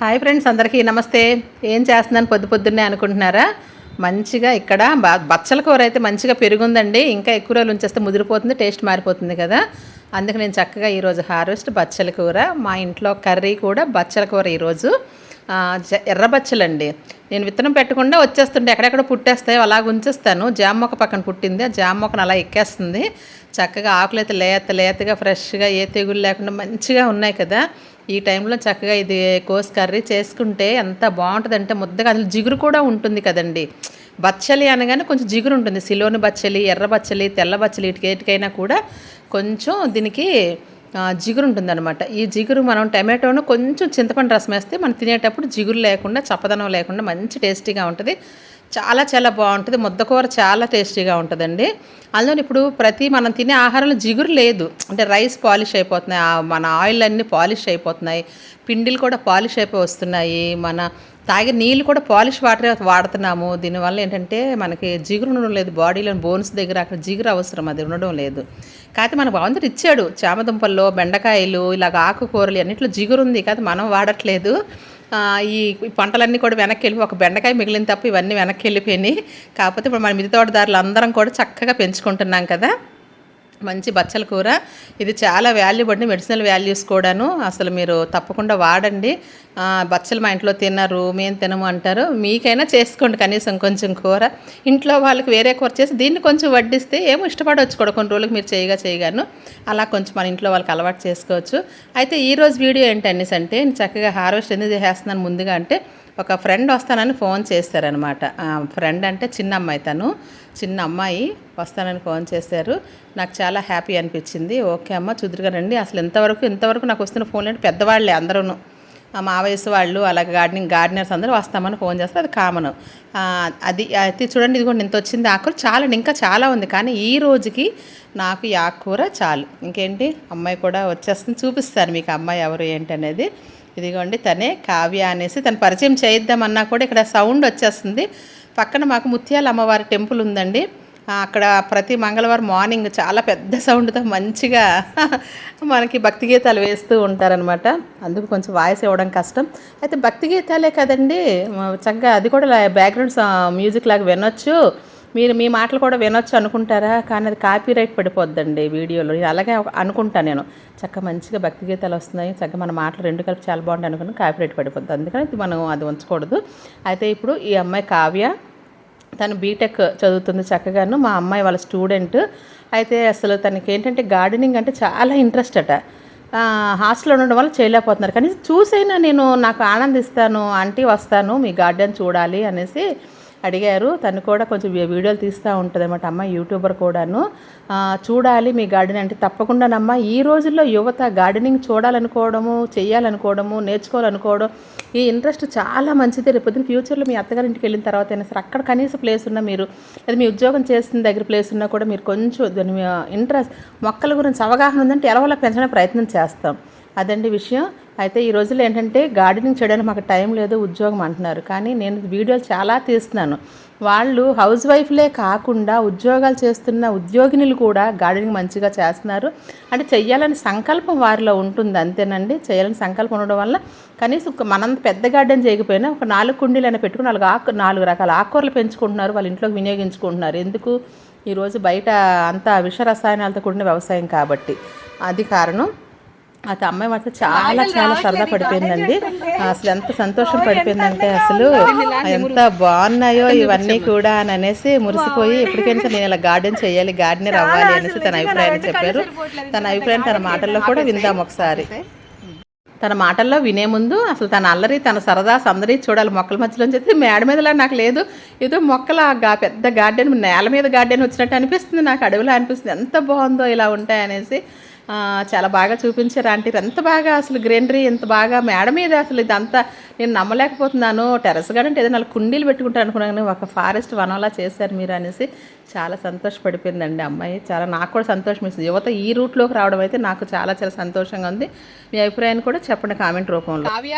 Hi friends అందరికీ నమస్తే. ఏం చేస్తున్నాను? పొద్దు పొద్దున్నే అనుకుంటున్నారా? మంచిగా ఇక్కడ బచ్చల కూర అయితే మంచిగా పెరుగుందండి. ఇంకా ఎక్కువ రోజులు ఉంచేస్తే ముదిరిపోతుంది టేస్ట్ మారిపోతుంది కదా. అందుకు నేను చక్కగా ఈరోజు హార్వెస్ట్ బచ్చల కూర మా ఇంట్లో కర్రీ కూడా బచ్చల కూర ఈరోజు. జ- ఎర్ర బచ్చలండి. నేను విత్తనం పెట్టకుండా వచ్చేస్తుంటే ఎక్కడెక్కడ పుట్టేస్తాయో అలాగ ఉంచేస్తాను. జామ మొక్క పక్కన పుట్టింది. ఆ జామ మొక్కను అలా ఎక్కేస్తుంది. చక్కగా ఆకులు అయితే లేత లేతగా ఫ్రెష్గా ఏ తెగులు లేకుండా మంచిగా ఉన్నాయి కదా. ఈ టైంలో చక్కగా ఇది కోస్ కర్రీ చేసుకుంటే ఎంత బాగుంటుందంటే ముద్దగా అందులో జిగురు కూడా ఉంటుంది కదండి. బచ్చలి అనగానే కొంచెం జిగురు ఉంటుంది. సిలోని బచ్చలి ఎర్ర బచ్చలి తెల్ల బచ్చలి ఇటుకేటికైనా కూడా కొంచెం దీనికి ఆ, జిగురు ఉంటుందన్నమాట. ఈ జిగురు మనం టమాటోను కొంచెం చింతపండు రసం వేస్తే మనం తినేటప్పుడు జిగురు లేకుండా చప్పదనం లేకుండా మంచి టేస్టీగా ఉంటుంది. చాలా చాలా బాగుంటుంది. ముద్దకూర చాలా టేస్టీగా ఉంటుందండి. అందులో ఇప్పుడు ప్రతి మనం తినే ఆహారంలో జిగురు లేదు. అంటే రైస్ పాలిష్ అయిపోతున్నాయి. ఆ మన ఆయిల్ అన్నీ పాలిష్ అయిపోతున్నాయి. పిండిలు కూడా పాలిష్ అయిపోయి వస్తున్నాయి. మన తాగే నీళ్ళు కూడా పాలిష్ వాటర్ వాడుతున్నాము. దీనివల్ల ఏంటంటే మనకి జిగురు ఉండడం లేదు. బాడీలో బోన్స్ దగ్గర అక్కడ జిగురు అవసరం. అది ఉండడం లేదు. కాకపోతే మన అందరు ఇచ్చాడు. చామదుంపల్లో బెండకాయలు ఇలాగ ఆకుకూరలు అన్నింటిలో జిగురు ఉంది. కాదు మనం వాడట్లేదు. ఈ పంటలన్నీ కూడా వెనక్కి వెళ్ళి ఒక బెండకాయ మిగిలిన తప్ప ఇవన్నీ వెనక్కి వెళ్ళిపోయినాయి కాకపోతే ఇప్పుడు మన మిగతా తోటదారులు అందరం కూడా చక్కగా పెంచుకుంటున్నాం కదా. మంచి బచ్చల కూర. ఇది చాలా వాల్యూ పడి మెడిసినల్ వాల్యూస్ కూడాను అసలు మీరు తప్పకుండా వాడండి. బచ్చలు మా ఇంట్లో తిన్నారు మేము తినము అంటారు. మీకైనా చేసుకోండి కనీసం కొంచెం కూర. ఇంట్లో వాళ్ళకి వేరే కూర చేసి దీన్ని కొంచెం వడ్డిస్తే ఏమో ఇష్టపడవచ్చు కూడా కొన్ని రోజులకు మీరు చేయగా చేయగాను. అలా కొంచెం మన ఇంట్లో వాళ్ళకి అలవాటు చేసుకోవచ్చు. అయితే ఈరోజు వీడియో ఏంటనేసి అంటే నేను చక్కగా హార్వెస్ట్ ఎందుకు చేస్తున్నాను ముందుగా అంటే ఒక ఫ్రెండ్ వస్తానని ఫోన్ చేశారనమాట ఫ్రెండ్ అంటే చిన్న అమ్మాయి తను. చిన్న అమ్మాయి వస్తానని ఫోన్ చేశారు. నాకు చాలా హ్యాపీ అనిపించింది. ఓకే అమ్మ చుదురుగా రండి. అసలు ఇంతవరకు ఇంతవరకు నాకు వస్తున్న ఫోన్లు అంటే పెద్దవాళ్ళే అందరూను. మా వయసు వాళ్ళు అలాగే గార్డెనింగ్ గార్డెనర్స్ అందరూ వస్తామని ఫోన్ చేస్తారు. అది కామన్ అది అయితే చూడండి ఇది కూడా ఇంత వచ్చింది ఆకుకూర చాలా ఇంకా చాలా ఉంది. కానీ ఈ రోజుకి నాకు ఈ ఆకుకూర చాలు. ఇంకేంటి? అమ్మాయి కూడా వచ్చేస్తుంది. చూపిస్తారు మీకు అమ్మాయి ఎవరు ఏంటి అనేది ఇదిగోండి తనే కావ్య అనేసి తను పరిచయం చేయిద్దామన్నా కూడా ఇక్కడ సౌండ్ వచ్చేస్తుంది. పక్కన మాకు ముత్యాల అమ్మవారి టెంపుల్ ఉందండి. అక్కడ ప్రతి మంగళవారం మార్నింగ్ చాలా పెద్ద సౌండ్తో మంచిగా మనకి భక్తి గీతాలు వేస్తూ ఉంటారనమాట అందుకు కొంచెం వాయిస్ ఇవ్వడం కష్టం. అయితే భక్తి గీతాలే కదండి చక్కగా అది కూడా బ్యాక్గ్రౌండ్ మ్యూజిక్ లాగా వినొచ్చు. మీరు మీ మాటలు కూడా వినొచ్చు అనుకుంటారా? కానీ అది కాపీరైట్ పడిపోద్దండి వీడియోలో. అలాగే అనుకుంటాను నేను. చక్క మంచిగా భక్తి గీతాలు వస్తున్నాయి. చక్కగా మన మాటలు రెండు కలిపి చాలా బాగుంటాయి అనుకుని కాపీరైట్ పడిపోద్ది. అందుకని మనం అది ఉంచకూడదు. అయితే ఇప్పుడు ఈ అమ్మాయి కావ్య తను బీటెక్ చదువుతుంది చక్కగాను. మా అమ్మాయి వాళ్ళ స్టూడెంట్ అయితే అసలు తనకి ఏంటంటే గార్డెనింగ్ అంటే చాలా ఇంట్రెస్ట్ అట. హాస్టల్లో ఉండడం వల్ల చేయలేకపోతున్నారు. కానీ చూసైనా నేను నాకు ఆనందిస్తాను ఆంటీ వస్తాను మీ గార్డెన్ చూడాలి అనేసి అడిగారు. తను కూడా కొంచెం వీడియోలు తీస్తూ ఉంటుంది అనమాట అమ్మ యూట్యూబర్ కూడాను. చూడాలి మీ గార్డెన్ అంటే తప్పకుండానమ్మా ఈ రోజుల్లో యువత గార్డెనింగ్ చూడాలనుకోవడము చేయాలనుకోవడము నేర్చుకోవాలనుకోవడం ఈ ఇంట్రెస్ట్ చాలా మంచిది. రేపొద్దున ఫ్యూచర్లో మీ అత్తగారింటికి వెళ్ళిన తర్వాత అయినా సరే అక్కడ కనీస ప్లేస్ ఉన్నా మీరు అది మీ ఉద్యోగం చేసిన దగ్గర ప్లేస్ ఉన్నా కూడా మీరు కొంచెం దాని ఇంట్రెస్ట్ మొక్కల గురించి అవగాహన ఉందంటే ఎలవల్ల పెంచడానికి ప్రయత్నం చేస్తాం. అదండి విషయం. అయితే ఈ రోజుల్లో ఏంటంటే గార్డెనింగ్ చేయడానికి మాకు టైం లేదు ఉద్యోగం అంటున్నారు. కానీ నేను వీడియోలు చాలా తీస్తున్నాను. వాళ్ళు హౌస్ వైఫ్లే కాకుండా ఉద్యోగాలు చేస్తున్న ఉద్యోగినులు కూడా గార్డెనింగ్ మంచిగా చేస్తున్నారు. అంటే చెయ్యాలని సంకల్పం వారిలో ఉంటుంది అంతేనండి. చేయాలని సంకల్పం ఉండడం వల్ల కనీసం ఒక మనంత పెద్ద గార్డెన్ చేయకపోయినా ఒక నాలుగు కుండీలైనా పెట్టుకుని నాలుగు ఆకు నాలుగు రకాల ఆకుకూరలు పెంచుకుంటున్నారు వాళ్ళ ఇంట్లోకి వినియోగించుకుంటున్నారు. ఎందుకు? ఈరోజు బయట అంతా విష రసాయనాలతో కూడిన వ్యవసాయం కాబట్టి. అది కారణం. అది అమ్మాయి మాత్రం చాలా చాలా సరదా పడిపోయిందండి. అసలు ఎంత సంతోషం పడిపోయిందంటే అసలు ఎంత బాగున్నాయో ఇవన్నీ కూడా అని అనేసి మురిసిపోయి ఎప్పటికైనా సరే నేను ఇలా గార్డెన్ చేయాలి గార్డెనర్ అవ్వాలి అనేసి తన అభిప్రాయాన్ని చెప్పారు. తన అభిప్రాయం తన మాటల్లో కూడా విందాం ఒకసారి. తన మాటల్లో వినే ముందు అసలు తన అల్లరి తన సరదా సందడి చూడాలి. మొక్కల మధ్యలో చెప్తే మేడ మీదలా నాకు లేదు. ఏదో మొక్కల పెద్ద గార్డెన్ నేల మీద గార్డెన్ వచ్చినట్టు అనిపిస్తుంది. నాకు అడవిలో అనిపిస్తుంది. ఎంత బాగుందో ఇలా ఉంటాయనేసి ఆ, చాలా బాగా చూపించారు. ఆంటీ ఎంత బాగా అసలు గ్రీనరీ ఎంత బాగా మేడ మీద అసలు ఇదంతా నేను నమ్మలేకపోతున్నాను. టెరస్ గార్డెన్ అంటే ఏదైనా కుండీలు పెట్టుకుంటాను అనుకున్నాను కానీ ఒక ఫారెస్ట్ వనంలా చేశారు మీరు అనేసి చాలా సంతోషపడిపోయిందండి అమ్మాయి. చాలా నాకు కూడా సంతోషం ఇస్తుంది యువత ఈ రూట్లోకి రావడం అయితే నాకు చాలా చాలా సంతోషంగా ఉంది. మీ అభిప్రాయాన్ని కూడా చెప్పండి కామెంట్ రూపంలో. కావ్య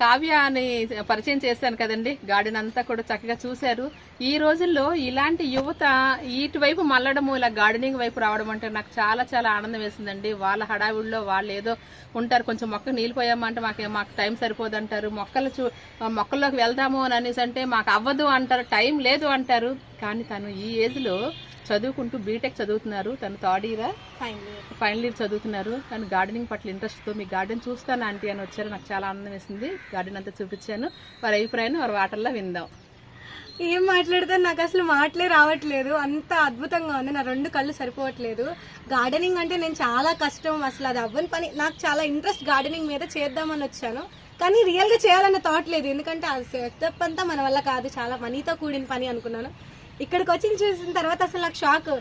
కావ్య అని పరిచయం చేశాను కదండి. గార్డెన్ అంతా కూడా చక్కగా చూశారు. ఈ రోజుల్లో ఇలాంటి యువత ఇటువైపు మళ్ళడము ఇలా గార్డెనింగ్ వైపు రావడం అంటే నాకు చాలా చాలా ఆనందం వేసిందండి. వాళ్ళ హడావిడిలో వాళ్ళు ఏదో ఉంటారు కొంచెం మొక్క నీళ్ళు పోయామంటే మాకు మాకు టైం సరిపోదు అంటారు మొక్కలు చూ మొక్కల్లోకి వెళ్దాము అని అనేసి అంటే మాకు అవ్వదు అంటారు టైం లేదు అంటారు. కానీ తను ఈ ఏజ్లో చదువుకుంటూ బీటెక్ చదువుతున్నారు. తను థర్డ్ ఇయర్? ఫైనల్ ఇయర్ చదువుతున్నారు. కానీ గార్డెనింగ్ పట్ల ఇంట్రెస్ట్తో మీ గార్డెన్ చూస్తాను ఆంటీ అని వచ్చారు. నాకు చాలా ఆనందం వేసింది. గార్డెన్ అంతా చూపించాను. వారి అభిప్రాయాన్ని వారి వాటర్లో విందాం. ఏం మాట్లాడితే నాకు అసలు మాటలే రావట్లేదు. అంత అద్భుతంగా ఉంది. నా రెండు కళ్ళు సరిపోవట్లేదు. గార్డెనింగ్ అంటే నేను చాలా కష్టం. అసలు అది అవ్వని పని. నాకు చాలా ఇంట్రెస్ట్ గార్డెనింగ్ మీద చేద్దామని వచ్చాను. కానీ రియల్గా చేయాలన్న థాట్ లేదు. ఎందుకంటే ఆ సెటప్ అంతా మన వల్ల కాదు. చాలా మనీతో కూడిన పని అనుకున్నాను. ఇక్కడికి వచ్చి చూసిన తర్వాత అసలు నాకు షాక్.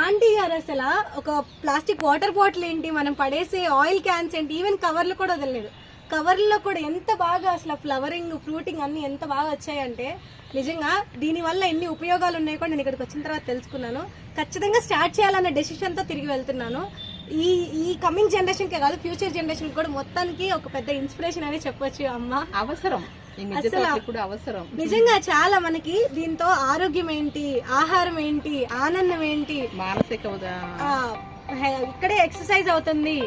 ఆంటీ గారు అసలు ఒక ప్లాస్టిక్ వాటర్ బాటిల్ ఏంటి? మనం పడేసే ఆయిల్ క్యాన్స్ ఏంటి? ఈవెన్ కవర్లు కూడా వదలలేదు. కవర్లో కూడా ఎంత బాగా అసలు ఫ్లవరింగ్ ఫ్రూటింగ్ అన్ని ఎంత బాగా వచ్చాయంటే నిజంగా దీనివల్ల ఎన్ని ఉపయోగాలు ఉన్నాయో కూడా నేను ఇక్కడికి వచ్చిన తర్వాత తెలుసుకున్నాను. ఖచ్చితంగా స్టార్ట్ చేయాలన్న డెసిషన్తో తిరిగి వెళ్తున్నాను. ఈ ఈ కమింగ్ జనరేషన్కే కాదు ఫ్యూచర్ జనరేషన్ కూడా మొత్తానికి ఒక పెద్ద ఇన్స్పిరేషన్ అని చెప్పొచ్చు అమ్మ. అవసరం. నిజంగా చాలా మనకి దీంతో ఆరోగ్యం ఏంటి ఆహారం ఏంటి ఆనందం ఏంటి? మానసిక ఇక్కడే ఎక్సర్సైజ్ అవుతుంది.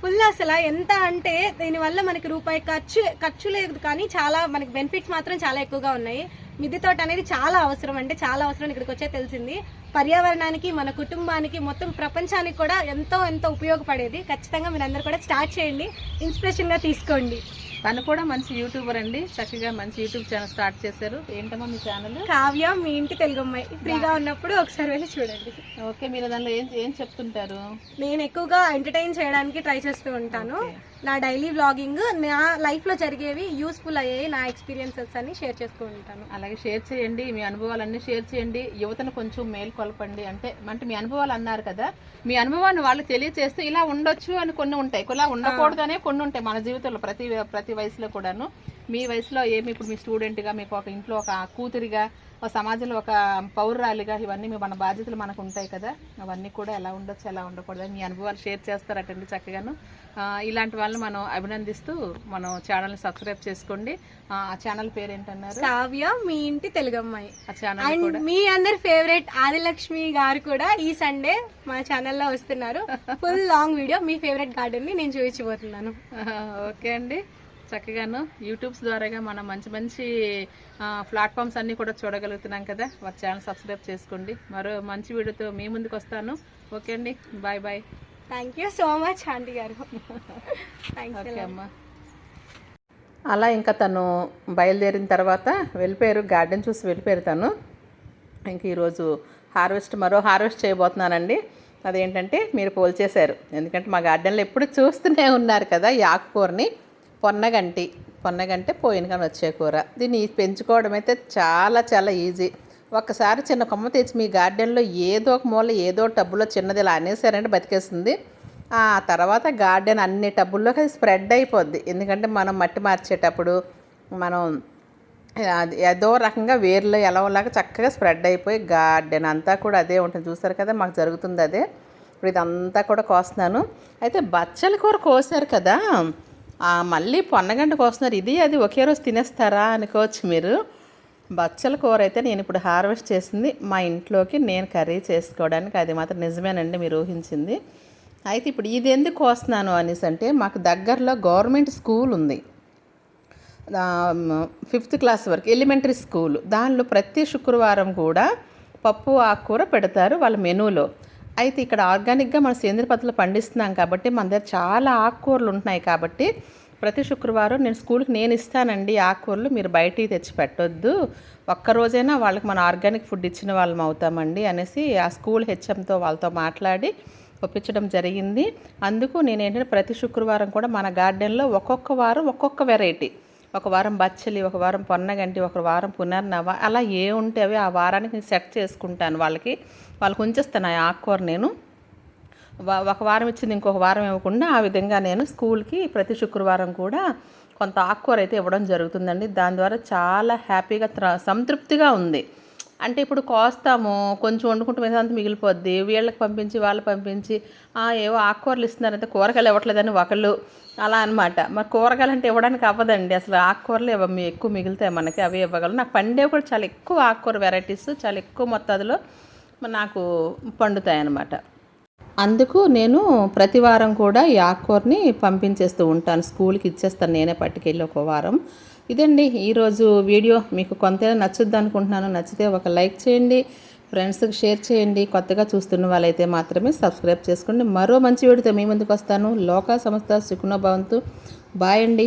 ఫుల్ అసలు ఎంత అంటే దీనివల్ల మనకి రూపాయి ఖర్చు ఖర్చు లేదు కానీ చాలా మనకి బెనిఫిట్స్ మాత్రం చాలా ఎక్కువగా ఉన్నాయి. మిద్దె తోట అనేది చాలా అవసరం అంటే చాలా అవసరం ఇక్కడికి వచ్చే తెలిసింది. పర్యావరణానికి మన కుటుంబానికి మొత్తం ప్రపంచానికి కూడా ఎంతో ఎంతో ఉపయోగపడేది. ఖచ్చితంగా మీరందరూ కూడా స్టార్ట్ చేయండి. ఇన్స్పిరేషన్గా తీసుకోండి. తను కూడా మంచి యూట్యూబర్ అండి. చక్కగా మంచి యూట్యూబ్ ఛానల్ స్టార్ట్ చేశారు. ఏంటమ్మా మీ ఛానల్? కావ్య మీ ఇంటి తెలుగు అమ్మాయి. ఫ్రీగా ఉన్నప్పుడు ఒకసారి వెళ్ళి చూడండి. ఓకే మీరు దానిలో ఏం ఏం చెప్తుంటారు? నేను ఎక్కువగా ఎంటర్టైన్ చేయడానికి ట్రై చేస్తూ ఉంటాను. నా డైలీ వ్లాగింగ్ నా లైఫ్లో జరిగేవి యూస్ఫుల్ అయ్యాయి. నా ఎక్స్పీరియన్సెస్ అని షేర్ చేస్తూ ఉంటాను. అలాగే షేర్ చేయండి. మీ అనుభవాలన్నీ షేర్ చేయండి. యువతను కొంచెం మేల్కొల్పండి అంటే అంటే మీ అనుభవాలు అన్నారు కదా మీ అనుభవాన్ని వాళ్ళు తెలియచేస్తే ఇలా ఉండొచ్చు అని కొన్ని ఉంటాయి. ఇలా ఉండకూడదు అనే కొన్ని ఉంటాయి మన జీవితంలో ప్రతి ప్రతి వయసులో కూడాను. మీ వయసులో ఏమి ఇప్పుడు మీ స్టూడెంట్గా మీకు ఒక ఇంట్లో ఒక కూతురిగా ఒక సమాజంలో ఒక పౌరురాలిగా ఇవన్నీ మీ మన బాధ్యతలు మనకు ఉంటాయి కదా. అవన్నీ కూడా ఎలా ఉండొచ్చు ఎలా ఉండకూడదు మీ అనుభవాలు షేర్ చేస్తారటండి చక్కగాను. ఇలాంటి వాళ్ళని మనం అభినందిస్తూ మనం ఛానల్ని సబ్స్క్రైబ్ చేసుకోండి. ఆ ఛానల్ పేరు ఏంటన్నారు కావ్య మీ ఇంటి తెలుగు అమ్మాయి ఆ ఛానల్ అండ్ మీ అందరి ఫేవరెట్ ఆదిలక్ష్మి గారు కూడా ఈ సండే మా ఛానల్లో వస్తున్నారు. ఫుల్ లాంగ్ వీడియో మీ ఫేవరెట్ గార్డెన్ని నేను చూపించబోతున్నాను. ఓకే అండి. చక్కగాను యూట్యూబ్స్ ద్వారాగా మనం మంచి మంచి ప్లాట్ఫామ్స్ అన్నీ కూడా చూడగలుగుతున్నాం కదా. వారి ఛానల్ సబ్స్క్రైబ్ చేసుకోండి. మరో మంచి వీడియోతో మీ ముందుకు వస్తాను. ఓకే అండి. Bye bye. Thank you so much aunty గారు. థ్యాంక్స్ ఓకే అమ్మా. అలా ఇంకా తను బయలుదేరిన తర్వాత వెళ్ళిపోయారు. గార్డెన్ చూసి వెళ్ళిపోయారు తను. ఇంక ఈరోజు హార్వెస్ట్ మరో హార్వెస్ట్ చేయబోతున్నానండి. అదేంటంటే మీరు పోల్చేశారు. ఎందుకంటే మా గార్డెన్లో ఎప్పుడు చూస్తూనే ఉన్నారు కదా ఈ ఆకుకూరని. పొన్నగంటి పొన్నగంటే పోయిన కానీ వచ్చే కూర. దీన్ని పెంచుకోవడం అయితే చాలా చాలా ఈజీ. ఒక్కసారి చిన్న కొమ్మ తెచ్చి మీ గార్డెన్లో ఏదో ఒక మూల ఏదో టబ్బులో చిన్నది ఇలా అనేసారంటే బతికేస్తుంది. ఆ తర్వాత గార్డెన్ అన్ని టబ్బుల్లోకి అది స్ప్రెడ్ అయిపోద్ది. ఎందుకంటే మనం మట్టి మార్చేటప్పుడు మనం అది ఏదో రకంగా వేర్లు ఎలవలాగా చక్కగా స్ప్రెడ్ అయిపోయి గార్డెన్ అంతా కూడా అదే ఉంటుంది. చూసారు కదా మాకు జరుగుతుంది అదే. ఇప్పుడు ఇదంతా కూడా కోస్తున్నాను. అయితే బచ్చల కూర కోసారు కదా మళ్ళీ పొన్నగంటకు కోస్తున్నారు ఇది అది ఒకే రోజు తినేస్తారా అనుకోవచ్చు మీరు. బచ్చల కూర అయితే నేను ఇప్పుడు హార్వెస్ట్ చేసింది. మా ఇంట్లోకి నేను కర్రీ చేసుకోవడానికి అది మాత్రం నిజమేనండి మీరు ఊహించింది. అయితే ఇప్పుడు ఇది ఎందుకు కోస్తున్నాను అనేసి అంటే మాకు దగ్గరలో గవర్నమెంట్ స్కూల్ ఉంది. ఫిఫ్త్ క్లాస్ వరకు ఎలిమెంటరీ స్కూల్. దానిలో ప్రతి శుక్రవారం కూడా పప్పు ఆకుకూర పెడతారు వాళ్ళ మెనూలో. అయితే ఇక్కడ ఆర్గానిక్గా మన సేంద్రియ పద్ధతిలో పండిస్తున్నాం కాబట్టి మన దగ్గర చాలా ఆకుకూరలు ఉంటున్నాయి కాబట్టి ప్రతి శుక్రవారం నేను స్కూల్కి నేను ఇస్తానండి ఆకుకూరలు మీరు బయటికి తెచ్చి పెట్టొద్దు. ఒక్క రోజైనా వాళ్ళకి మన ఆర్గానిక్ ఫుడ్ ఇచ్చిన వాళ్ళం అవుతామండి అనేసి ఆ స్కూల్ హెచ్ఎంతో వాళ్ళతో మాట్లాడి ఒప్పించడం జరిగింది. అందుకు నేను ఏంటంటే ప్రతి శుక్రవారం కూడా మన గార్డెన్లో ఒక్కొక్క వారం ఒక్కొక్క వెరైటీ ఒక వారం బచ్చలి ఒక వారం పొన్నగంటి ఒక వారం పునర్నవ అలా ఏ ఉంటే అవి ఆ వారానికి నేను సెట్ చేసుకుంటాను వాళ్ళకి. వాళ్ళకి ఉంచేస్తాను ఆ ఆకుకూర నేను. ఒక వారం ఇచ్చింది ఇంకొక వారం ఇవ్వకుండా ఆ విధంగా నేను స్కూల్కి ప్రతి శుక్రవారం కూడా కొంత ఆకుకూర అయితే ఇవ్వడం జరుగుతుందండి. దాని ద్వారా చాలా హ్యాపీగా త్ర- సంతృప్తిగా ఉంది. అంటే ఇప్పుడు కోస్తాము కొంచెం వండుకుంటే అంత మిగిలిపోద్ది. వీళ్ళకి పంపించి వాళ్ళకి పంపించి ఏవో ఆకుకూరలు ఇస్తున్నారంటే కూరగాయలు ఇవ్వట్లేదని ఒకళ్ళు. అలా అనమాట మరి కూరగాయలు అంటే ఇవ్వడానికి అవ్వదండి. అసలు ఆకుకూరలు ఇవ్వ ఎక్కువ మిగులుతాయి మనకి అవి ఇవ్వగలరు నాకు పండేవి కూడా చాలా ఎక్కువ ఆకుకూర వెరైటీస్ చాలా ఎక్కువ మొత్తాదులో నాకు పండుతాయి అన్నమాట. అందుకు నేను ప్రతి వారం కూడా ఈ ఆకుకూరని పంపించేస్తూ ఉంటాను. స్కూల్కి ఇచ్చేస్తాను నేనే పట్టుకెళ్ళి ఒక వారం. ఇదండి ఈరోజు వీడియో. మీకు కొంత నచ్చుద్ది అనుకుంటున్నాను నచ్చితే ఒక లైక్ చేయండి ఫ్రెండ్స్కి షేర్ చేయండి. కొత్తగా చూస్తున్న వాళ్ళైతే మాత్రమే సబ్స్క్రైబ్ చేసుకోండి. మరో మంచి వీడియోతో మీ ముందుకు వస్తాను. లోకా సంస్థ సుఖనోభవంతు బాయ్ అండి.